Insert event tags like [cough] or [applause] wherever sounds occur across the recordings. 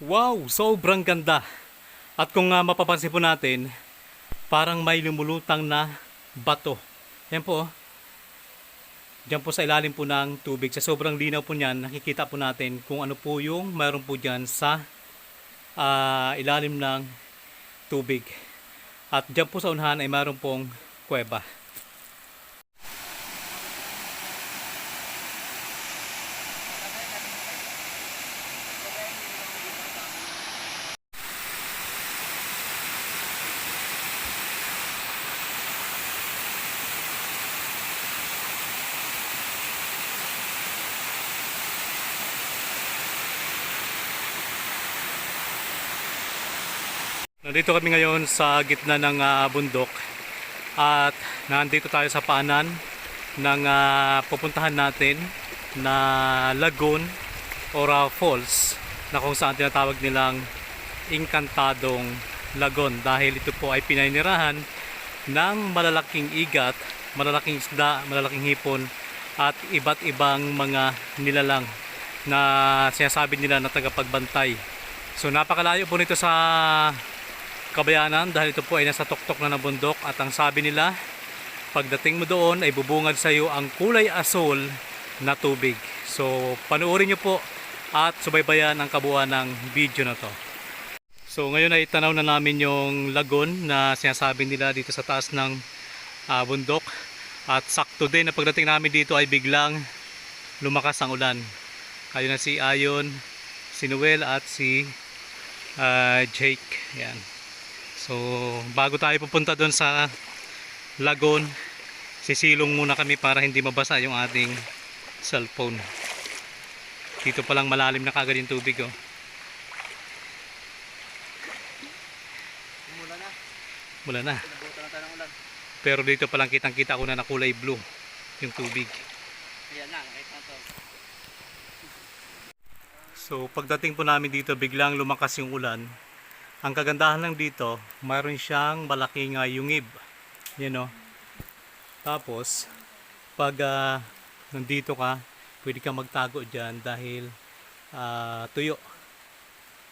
Wow, sobrang ganda. At kung uh, mapapansin po natin, parang may lumulutang na bato. Yan po. oh. Diyan po sa ilalim po ng tubig. Sa sobrang linaw po niyan, nakikita po natin kung ano po yung mayroon po dyan sa ah, ilalim ng tubig. At diyan po sa unahan ay mayroon pong kuweba. Nandito kami ngayon sa gitna ng ah, bundok at nandito tayo sa paanan ng ah, pupuntahan natin na lagoon or ah, falls na kung saan tinatawag nilang Inkantadong Lagoon dahil ito po ay pinaninirahan ng malalaking igat, malalaking isda, malalaking hipon at iba't ibang mga nilalang na sinasabi nila na tagapagbantay. So napakalayo po nito sa kabayanan dahil ito po ay nasa tuktok na ng bundok at ang sabi nila pagdating mo doon ay bubungad sa iyo ang kulay asol na tubig. So panoorin niyo po at subaybayan ang kabuuan ng video na to. So ngayon ay tanaw na namin yung lagoon na sinasabi nila dito sa taas ng ah, bundok at sakto din na pagdating namin dito ay biglang lumakas ang ulan. Kayo na si Ayon, si Noel at si ah, Jake. Yan. So, bago tayo pupunta doon sa lagoon, sisilong muna kami para hindi mabasa yung ating cellphone. Dito pa lang malalim na kagad yung tubig, oh. Mula na. Mula na. Pero dito pa lang kitang-kita ko na na kulay blue yung tubig. Ayan na, nakita na to. So, pagdating po namin dito, biglang lumakas yung ulan. Ang kagandahan lang dito, mayroon siyang malaking uh, yungib. Yan o. Tapos, pag ah, nandito ka, pwede ka magtago dyan dahil ah, tuyo.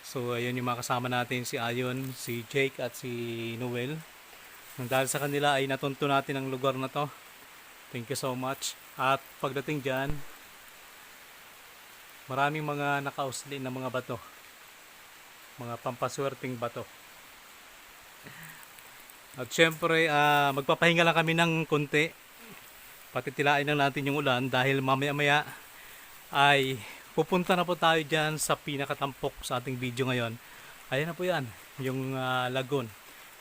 So, ayun yung mga kasama natin, si Ayon, si Jake at si Noel. Dahil sa kanila ay natunto natin ang lugar na to. Thank you so much. At pagdating dyan, maraming mga nakausli na mga bato. Mga pampaswerteng bato. At syempre, ah, magpapahinga lang kami ng konti. Patitilain lang natin yung ulan dahil mamaya-maya ay pupunta na po tayo dyan sa pinakatampok sa ating video ngayon. Ayan na po yan, yung ah, lagoon.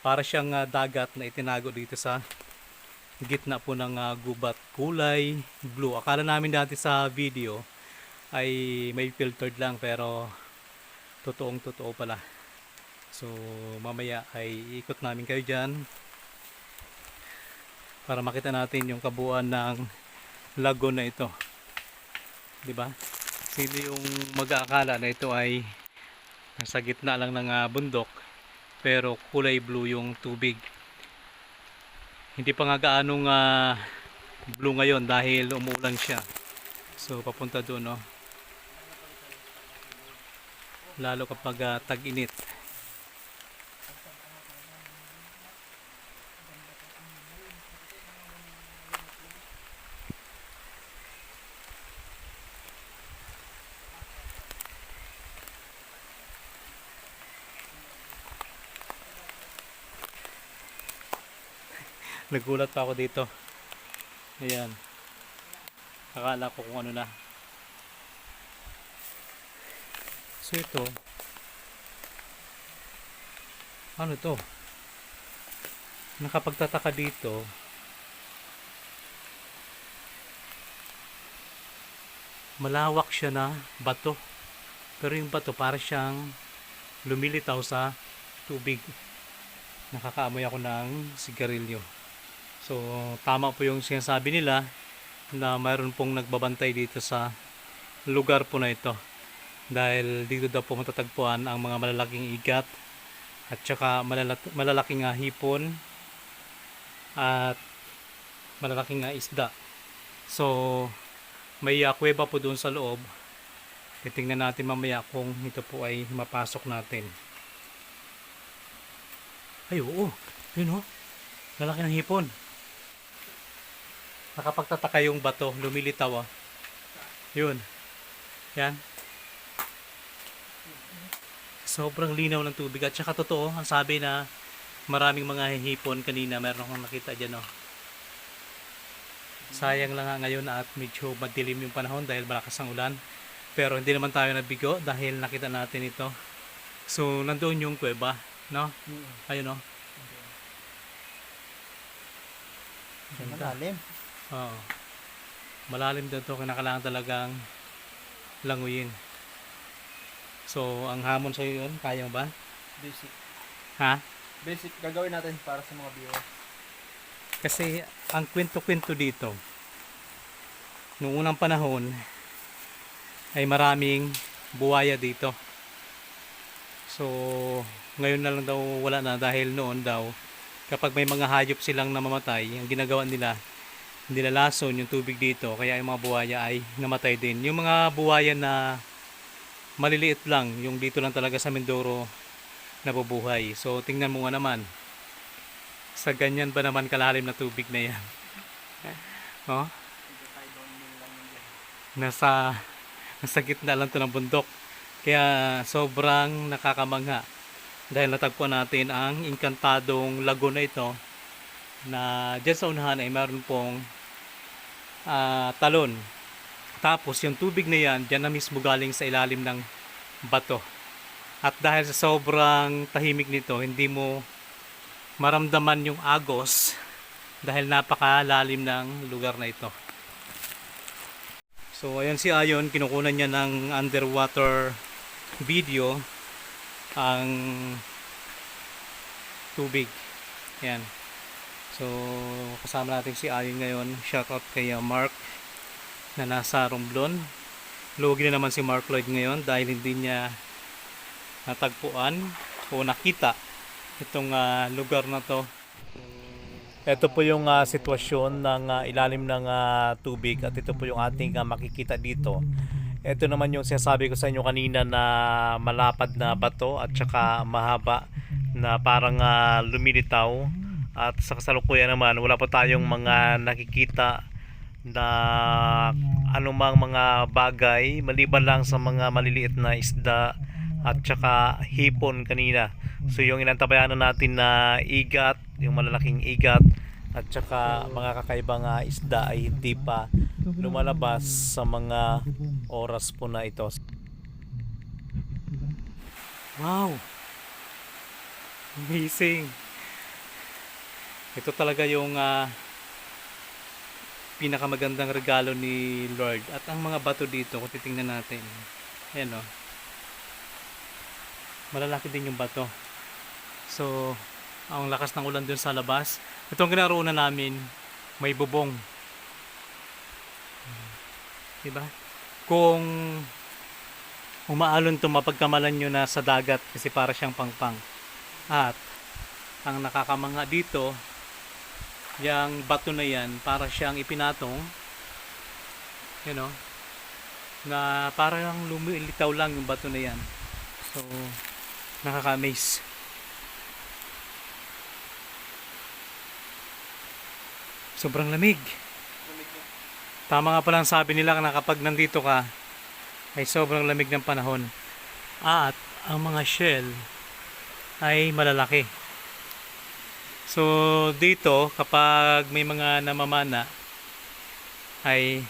Para siyang ah, dagat na itinago dito sa gitna po ng ah, gubat kulay blue. Akala namin dati sa video ay may filtered lang pero totoong totoo pala. So mamaya ay ikot namin kayo dyan para makita natin yung kabuuan ng lagoon na ito. 'Di ba? Sino yung mag-aakala na ito ay nasa gitna lang ng ah, bundok pero kulay blue yung tubig. Hindi pa nga gaanong ah, blue ngayon dahil umuulan siya. So papunta doon no. Lalo kapag ah, tag-init. [laughs] Nagulat pa ako dito. Ayan. Akala ko kung ano na. So ito. Ano to? Nakapagtataka dito. Malawak siya na bato. Pero yung bato para siyang lumilitaw sa tubig. Nakakaamoy ako ng sigarilyo. So, tama po yung sinasabi nila na mayroon pong nagbabantay dito sa lugar po na ito. Dahil dito daw po matatagpuan ang mga malalaking igat at saka malala- malalaking ah, hipon at malalaking ah, isda. So, may uh, kuweba po doon sa loob Titingnan natin mamaya kung ito po ay mapasok natin. Ay, oo. Yun oh. Lalaki hipon. Nakapagtataka yung bato. Lumilitaw ah. Yun. Yan. Sobrang linaw ng tubig. At saka totoo, ang sabi na maraming mga hipon kanina. Meron akong nakita dyan oh. Sayang lang nga ngayon at medyo madilim yung panahon dahil malakas ang ulan. Pero hindi naman tayo nabigo dahil nakita natin ito. So, nandoon yung kuweba, no? Ayun, no? Ganda. Malalim. Oo. Malalim din to, kinakailangan talagang languyin. So, ang hamon sa'yo yun, kaya mo ba? Basic. Ha? Basic gagawin natin para sa mga viewers. Kasi ang kwento-kwento dito, noong unang panahon, ay maraming buwaya dito. So, ngayon na lang daw wala na dahil noon daw, kapag may mga hayop silang namamatay, ang ginagawa nila, nilalason yung tubig dito, kaya yung mga buwaya ay namatay din. Yung mga buwaya na maliliit lang, yung dito lang talaga sa Mindoro nabubuhay. So, tingnan mo nga naman, sa ganyan ba naman kalalim na tubig na yan? [laughs] Oh, nasa nasa gitna lang to ng bundok. Kaya sobrang nakakamangha dahil natagpuan natin ang inkantadong lago na ito na dyan sa unahan ay meron pong ah, talon. Tapos yung tubig na yan, dyan na mismo galing sa ilalim ng bato. At dahil sa sobrang tahimik nito, hindi mo maramdaman yung agos dahil napakalalim ng lugar na ito. So ayan si Ayon, kinukunan niya ng underwater video ang tubig. Yan. So kasama natin si Ayon ngayon. Shout out kay uh, Mark na nasa Romblon. Lugi na naman si Mark Lloyd ngayon dahil hindi niya natagpuan o nakita itong ah, lugar na to. Ito po yung ah, sitwasyon ng ah, ilalim ng ah, tubig at ito po yung ating ah, makikita dito. Ito naman yung sinasabi ko sa inyo kanina na malapad na bato at saka mahaba na parang ah, lumilitaw at sa kasalukuyan naman wala pa tayong mga nakikita na anumang mga bagay maliban lang sa mga maliliit na isda at saka hipon kanina. So yung inantabayanan natin na igat, yung malalaking igat at saka mga kakaibang ah, isda ay hindi pa lumalabas sa mga oras po na ito. Wow! Amazing! Ito talaga yung ah, pinakamagandang regalo ni Lord. At ang mga bato dito, kung titingnan natin, ayan o, malalaki din yung bato. So, ang lakas ng ulan dun sa labas. Itong kinaroonan namin, may bubong. Diba? Kung umaalon to mapagkamalan nyo na sa dagat kasi para siyang pangpang. At ang nakakamanga dito, yung bato na yan, para siyang ipinatong, you know, na parang lumilitaw lang yung bato na yan. So, nakaka-amaze. Sobrang lamig. Tama nga palang sabi nila na kapag nandito ka, ay sobrang lamig ng panahon. At ang mga shell ay malalaki. So dito kapag may mga namamana ay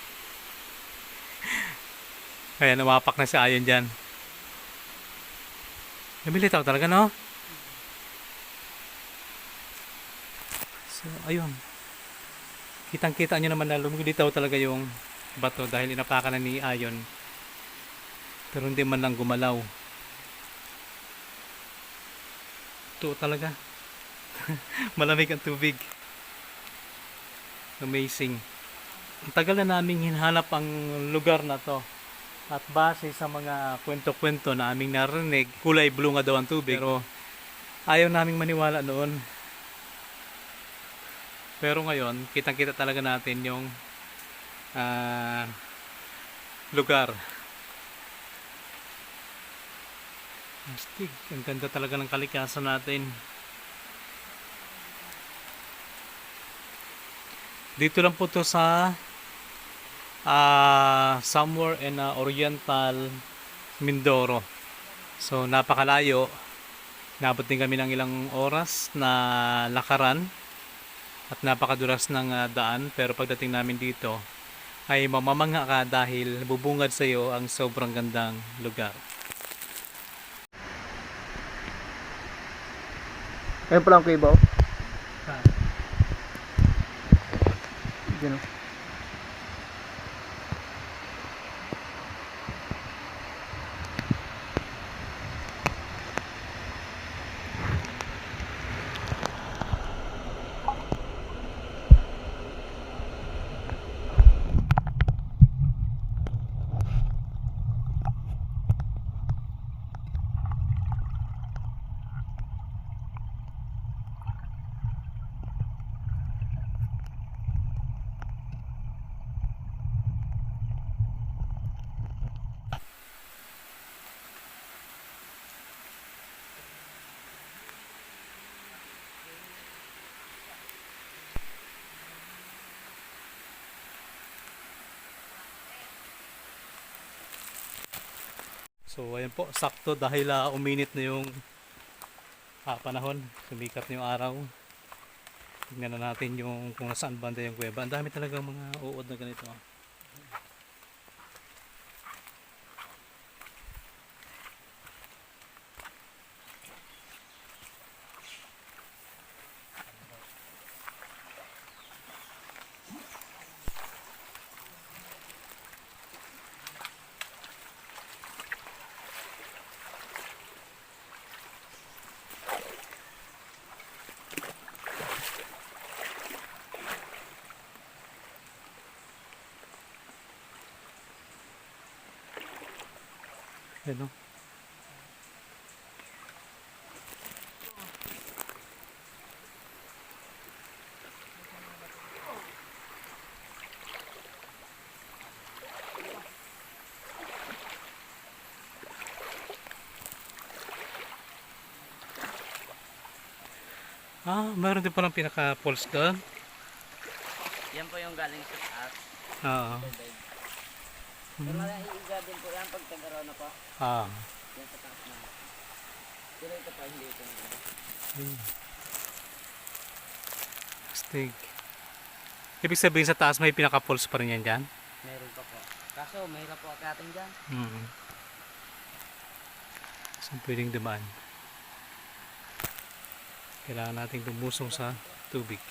[laughs] kaya nawapak na si Ayon dyan. Namilitaw talaga no? So ayun. Kitang kita nyo naman na lumilitaw talaga yung bato dahil inapakan na ni Ayon. Pero hindi man lang gumalaw. Ito talaga. [laughs] Malamig ang tubig. Amazing. Ang tagal na naming hinahanap ang lugar na to. At base sa mga kwento-kwento na aming narinig, kulay blue nga daw ang tubig. Pero ayaw naming maniwala noon. Pero ngayon, kitang-kita talaga natin yung ah, lugar. Astig. Ang ganda talaga ng kalikasan natin. Dito lang po to sa ah, somewhere in ah, Oriental Mindoro. So napakalayo. Nabot din kami ng ilang oras na lakaran at napakadulas ng ah, daan pero pagdating namin dito ay mamamangha ka dahil bubungad sa iyo ang sobrang gandang lugar. Ayun pala ang kuibaw. Diyan o. So ayan po, sakto dahil ah, uminit na yung ah, panahon, sumikat na yung araw. Tingnan na natin yung kung nasaan banda yung kuweba. Ang dami talaga mga uod na ganito. ah. Ayan o. Ah, meron din palang pinaka-pulse doon. Yan po yung galing sa taas. Oo. Pero naiiga din po yan tagaraw na po. Ah. Yan sa taas na. Pero ito pa hindi ito. Hmm. Astig. Ibig sabihin sa taas may pinaka-pulse pa rin yan dyan? Meron pa po. Kaso mahirap po akatin dyan. Mm. Saan pwedeng dumaan? Kailangan nating lumusong sa tubig.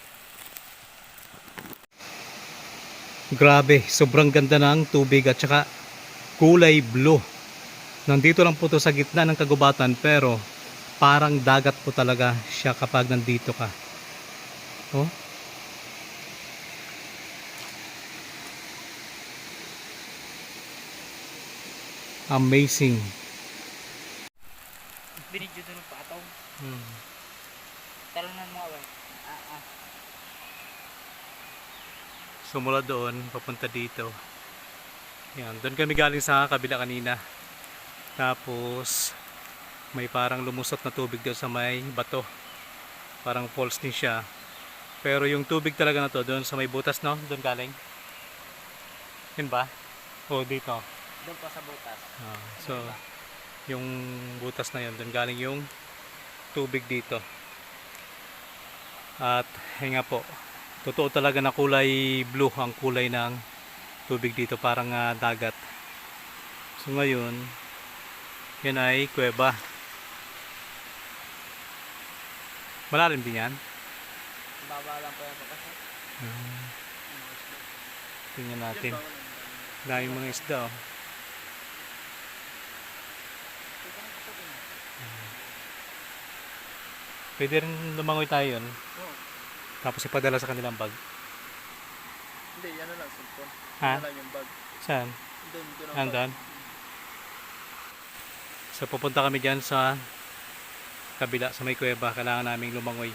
Grabe, sobrang ganda ng tubig at saka kulay blue. Nandito lang po to sa gitna ng kagubatan pero parang dagat po talaga siya kapag nandito ka. Oh? Amazing. Binidyo doon ng pataw. Hmm. Talunan mo away. Ah, ah. So mula doon, papunta dito. Yan, doon kami galing sa kabila kanina. Tapos, may parang lumusot na tubig doon sa may bato. Parang falls din siya. Pero yung tubig talaga na to, doon sa may butas, no? Doon galing. Yun ba? O dito. Doon po sa butas. Ah, so, yung butas na yun, doon galing yung tubig dito. At, yun nga po, totoo talaga na kulay blue ang kulay ng tubig dito, parang ah, dagat. So ngayon, yan ay kuweba. Malalim din yan. Baba lang po yan kasi. Tingnan natin. Daming mga isda oh. Pwede rin lumangoy tayo yun. Tapos ipadala sa kanilang bag. Hindi, ano lang, cellphone. Ah. Ha? Ano lang yung bag. Saan? Doon, doon ang Andun? So pupunta kami dyan sa kabila sa may kuweba. Kailangan naming lumangoy.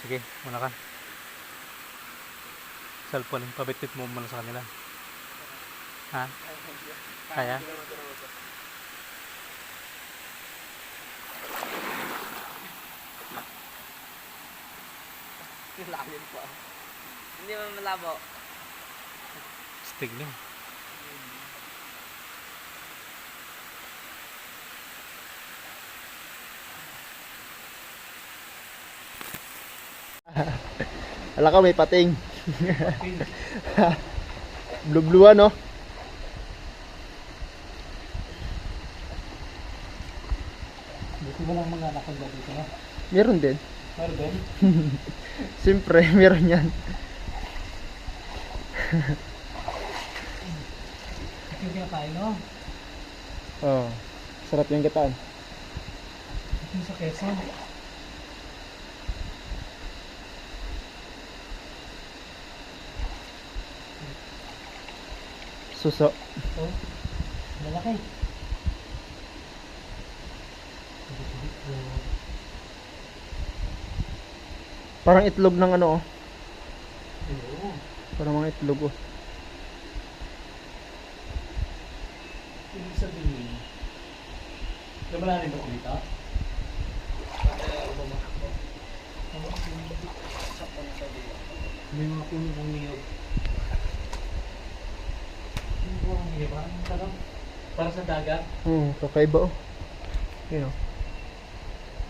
Sige, muna ka. Cellphone, pabitbit mo muna sa kanila. Ha? Kaya? Lalim pa. Hindi man malabo. Stig na. [laughs] Ala ka, may pating. [laughs] Blue-blue no? Buti mo lang mga nakagda dito na. Meron din. Meron din? [laughs] Siyempre, meron yan. Ito yung kinakain no? Oh, sarap yung gataan. Ito sa Quezon. Suso. Oh, malaki. Parang itlog ng ano oh. Oo. Parang mga itlog oh. Ibig sabihin, lumalalim ba kumita? May mga puno ng niyog. Po ang niyog? Ang sarap. Para sa dagat. Hmm, kakaiba oh. Yun oh.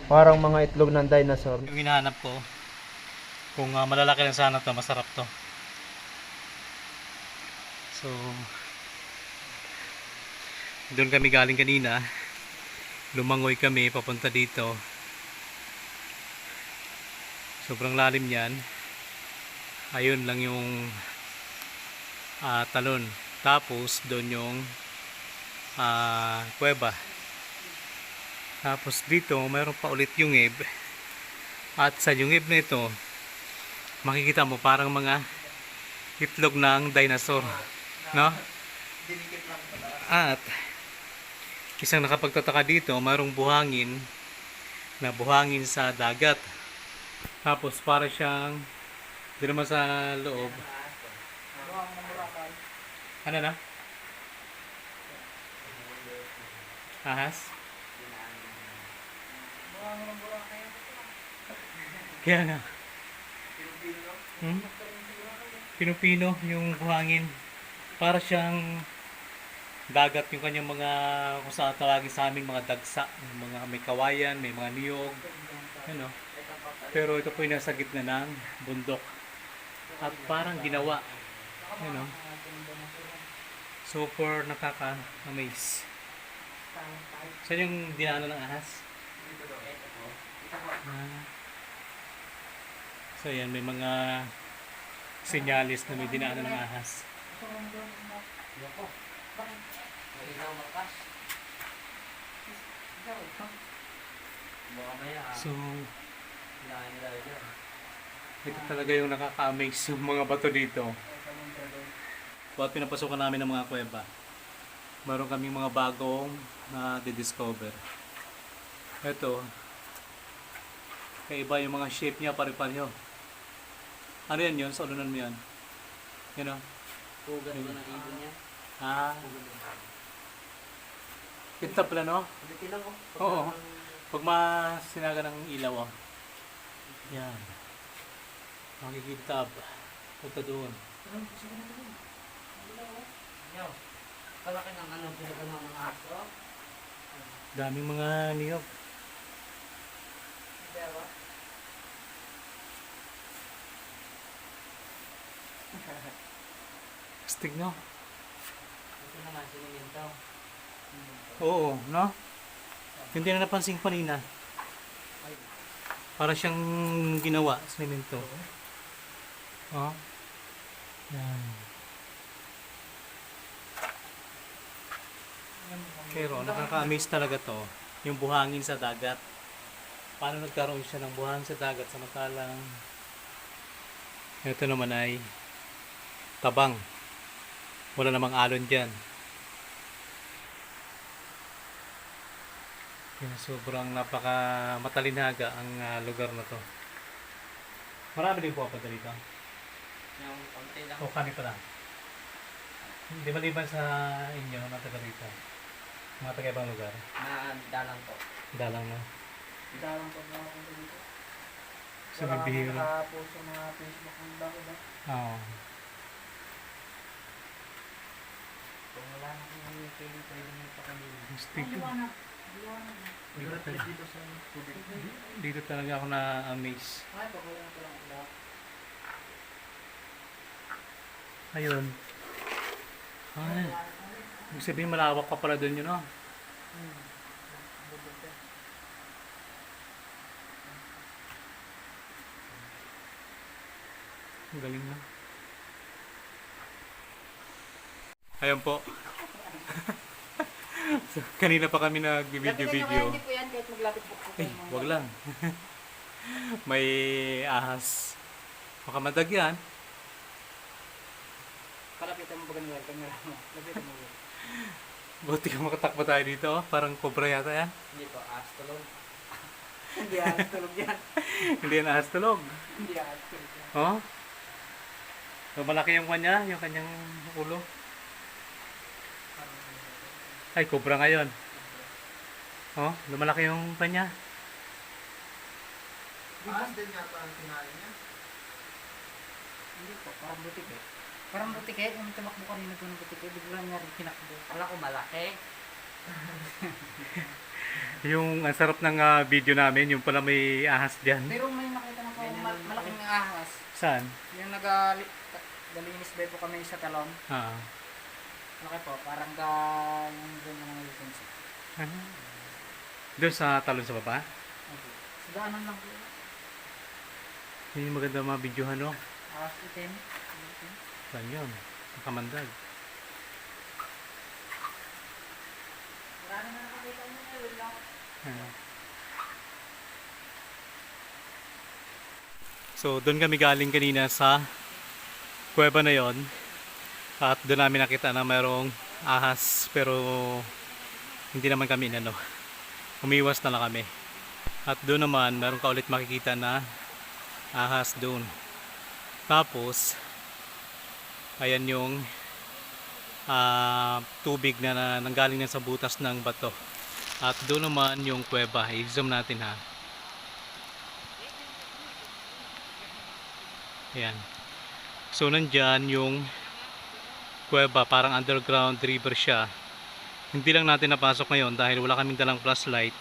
Parang mga itlog ng dinosaur. Yung hinahanap ko, kung ah, malalaki lang sana to, masarap to. So, doon kami galing kanina. Lumangoy kami papunta dito. Sobrang lalim yan. Ayun lang yung ah, talon. Tapos doon yung ah, kuweba. Tapos dito, mayroon pa ulit yung ib. At sa yung ib na ito, makikita mo parang mga itlog ng dinosaur. No? At isang nakapagtataka dito, mayroong buhangin na buhangin sa dagat. Tapos para siyang di naman sa loob. Ano na? Ahas? Kaya nga. Hmm? Pinupino yung buhangin. Para siyang dagat yung kanyang mga kung saan tawagin sa amin mga dagsa, mga may kawayan, may mga niyog. Ano? Pero ito po yung nasa gitna ng bundok. At parang ginawa. Ano? Super nakaka-amaze. Saan yung dinaanan ng ahas? Ah. So yan, may mga sinyalis na may dinaanan ng ahas. Ilaw makas. Baka maya. So, Ilahin nila yun. ito talaga yung nakaka-amaze yung mga bato dito. Buat pinapasukan namin ng mga kuweba. Meron kaming mga bagong na discover Ito, kaiba yung mga shape niya pare-pareho. Ano yan yun? Sa ulunan mo yan? Yan o. Pugat mo ng ibon niya. Ah, kita pala no? Pagdating lang oh. Oo. Pag masinaga ng ilaw oh. Yan. Makikintab. Punta doon. Kalaki ng ano, pinaka ng mga aso. Daming mga niyog. Pero, [laughs] Astig no? ito naman, siniminto. Oo, no? Hindi na napansin kanina. Para siyang ginawa sa semento. Oh. Yan. Pero nakaka-amaze talaga to. Yung buhangin sa dagat. Paano nagkaroon siya ng buhangin sa dagat samantalang ito naman ay tabang. Wala namang alon dyan. Kaya sobrang napaka matalinhaga ang ah, lugar na to. Marami din po dito. Yung konti lang. O kami pa lang. Hindi maliban sa inyo na taga rito. Mga taga ibang lugar. Na dalang po. Dalang na. Dalang po mga konti dito. So, bibihira. sa mga Facebook ng bako ba? Oo. Kung wala na kung nangyayari, pwede mo pa. Gusto ko. Dito, Dito talaga- dito sa tubig. dito talaga ako na-amaze. Ay, pakuha ko lang ulat. Ayun. Ay. Ibig sabihin malawak pa pala doon yun, no? Hmm. Ka. Ang galing na. Ayun po. so, [laughs] kanina pa kami nag-video-video. Hindi po yan kahit maglapit po po. Ay, wag lang. [laughs] May ahas. Makamadag yan. Palapitan mo ba ganun yung camera mo? Lapitan mo. ba? Buti ka makatakbo tayo dito. oh. Parang cobra yata yan. Hindi po, ahas tulog. [laughs] Hindi ahas tulog yan. Hindi yan ahas tulog. Hindi ahas tulog yan. Oh? So, malaki yung kanya, yung kanyang ulo. Ay, cobra ngayon. Oh, lumalaki yung kanya. Ahas din yata ang kinain niya. Hindi po, parang butik eh. Parang butik eh, yung tumakbo kanina po ng butik eh, bigla niya rin kinakbo. Kala ko malaki. [laughs] Yung ang sarap ng ah, video namin, yung pala may ahas dyan. Pero may nakita na po mal- malaking ahas. Saan? Yung nagali galinis ba po kami sa talon. Ah. Malaki po, parang ga yung doon ng license. Doon sa talon sa baba. Okay. Sa daanan lang po. Yung maganda mga videohan, no? Ahas itim. Itim. Saan yun? Nakamandag. Marami na nakakita mo na yun lang. Ah. So, doon kami galing kanina sa kuweba na yon At doon namin nakita na mayroong ahas pero hindi naman kami inano. Umiwas na lang kami. At doon naman meron ka ulit makikita na ahas doon. Tapos ayan yung ah, tubig na, na nanggaling na sa butas ng bato. At doon naman yung kuweba. I-zoom natin ha. Ayan. So nandyan yung kuweba. Parang underground river siya. Hindi lang natin napasok ngayon dahil wala kaming dalang flashlight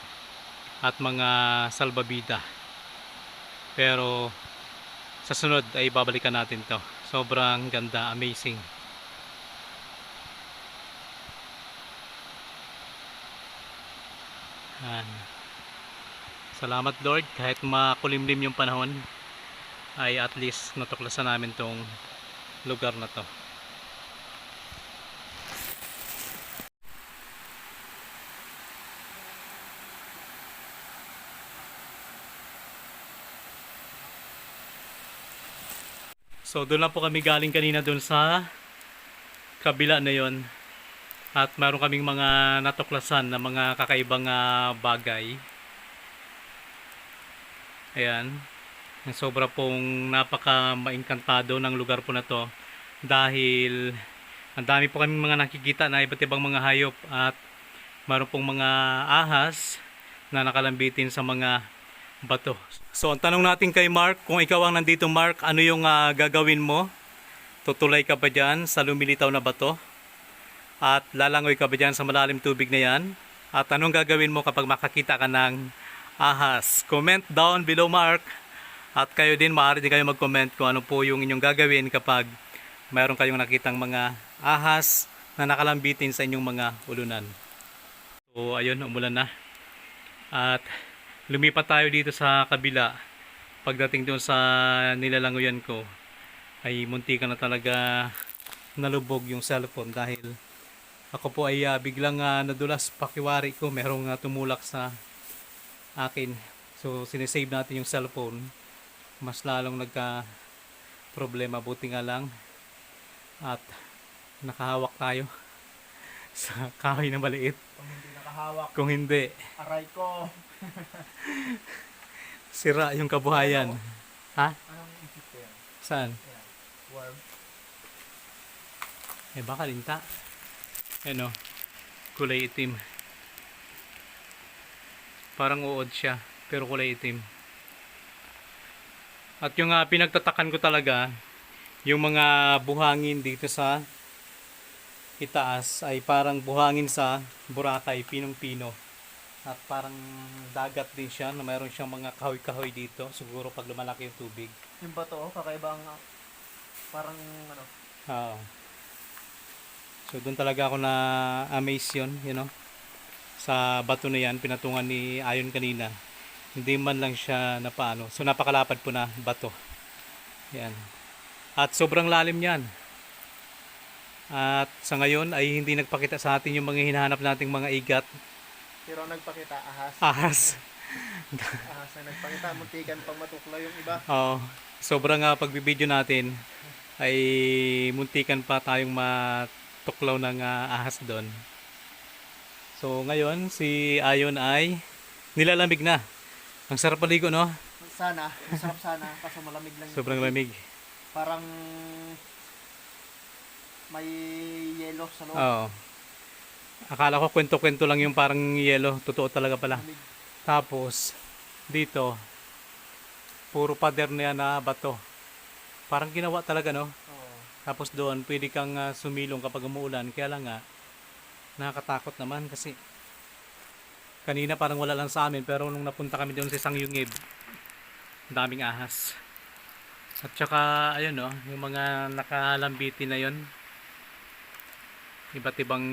at mga salbabida. Pero sa sunod ay babalikan natin to. Sobrang ganda. Amazing. Yan. Salamat Lord kahit makulimlim yung panahon ay at least natuklasan namin tong lugar na to. So doon lang po kami galing kanina doon sa kabila na yon at meron kaming mga natuklasan na mga kakaibang ah, bagay. Ayan. Sobra pong napaka mainkantado ng lugar po na to dahil ang dami po kaming mga nakikita na iba't ibang mga hayop at meron pong mga ahas na nakalambitin sa mga bato. So ang tanong natin kay Mark, kung ikaw ang nandito Mark, ano yung ah, gagawin mo? Tutulay ka ba dyan sa lumilitaw na bato? At lalangoy ka ba dyan sa malalim tubig na yan? At anong gagawin mo kapag makakita ka ng ahas? Comment down below Mark. At kayo din, maaari din kayo mag-comment kung ano po yung inyong gagawin kapag mayroon kayong nakitang mga ahas na nakalambitin sa inyong mga ulunan. So ayun, umulan na. At lumipat tayo dito sa kabila. Pagdating doon sa nilalangoyan ko, ay munti ka na talaga nalubog yung cellphone dahil ako po ay ah, biglang ah, nadulas. Pakiwari ko merong ah, tumulak sa akin. So sinesave natin yung cellphone. Mas lalong nagka problema buti nga lang. At nakahawak tayo [laughs] sa kahoy na maliit. Kung hindi nakahawak, kung hindi. aray ko. [laughs] sira yung kabuhayan ha? Anong isip ko yan? saan? Worm. eh baka linta ano kulay itim parang uod siya pero kulay itim At yung ah, pinagtatakan ko talaga, yung mga buhangin dito sa itaas ay parang buhangin sa Boracay, pinong-pino. At parang dagat din siya na mayroon siyang mga kahoy-kahoy dito. Siguro pag lumalaki yung tubig. Yung bato, oh, kakaiba ang parang ano, Oo. So doon talaga ako na amaze yun, you know. Sa bato na yan, pinatungan ni Ayon kanina. Hindi man lang siya napaano. So napakalapad po na bato. Yan. At sobrang lalim yan. At sa ngayon ay hindi nagpakita sa atin yung mga hinahanap nating mga igat. Pero nagpakita ahas. Ahas. [laughs] ahas na nagpakita, muntikan pang matuklaw yung iba. Oo. Sobrang uh, pagbibideo natin ay muntikan pa tayong matuklaw ng ah, ahas doon. So ngayon si Ayon ay nilalamig na. Ang sarap paligo no? Sana, masarap sana, kaso malamig lang. Sobrang lamig. Parang may yelo sa loob. Oo. Akala ko kwento-kwento lang yung parang yelo. Totoo talaga pala. Tapos dito puro pader na yan na bato. Parang ginawa talaga no? Oo. Tapos doon, pwede kang ah, sumilong kapag umuulan. Kaya lang nga, nakakatakot naman kasi kanina parang wala lang sa amin pero nung napunta kami doon sa isang yungib, daming ahas. At saka, ayun no, yung mga nakalambiti na yon iba't ibang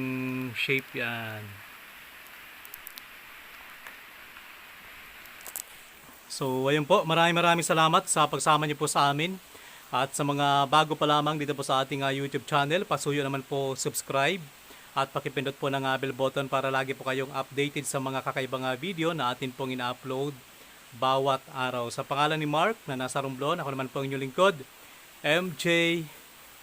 shape yan. So, ayun po, maraming maraming salamat sa pagsama niyo po sa amin. At sa mga bago pa lamang dito po sa ating ah, YouTube channel, pasuyo naman po subscribe at pakipindot po ng ah, bell button para lagi po kayong updated sa mga kakaibang ah, video na atin pong ina-upload bawat araw. Sa pangalan ni Mark na nasa Romblon, ako naman po ang inyong lingkod, MJ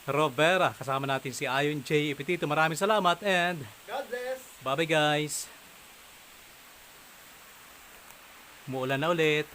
Rovera. Kasama natin si Ayon J. Epitito. Maraming salamat and God bless! bye-bye guys! Umuulan na ulit.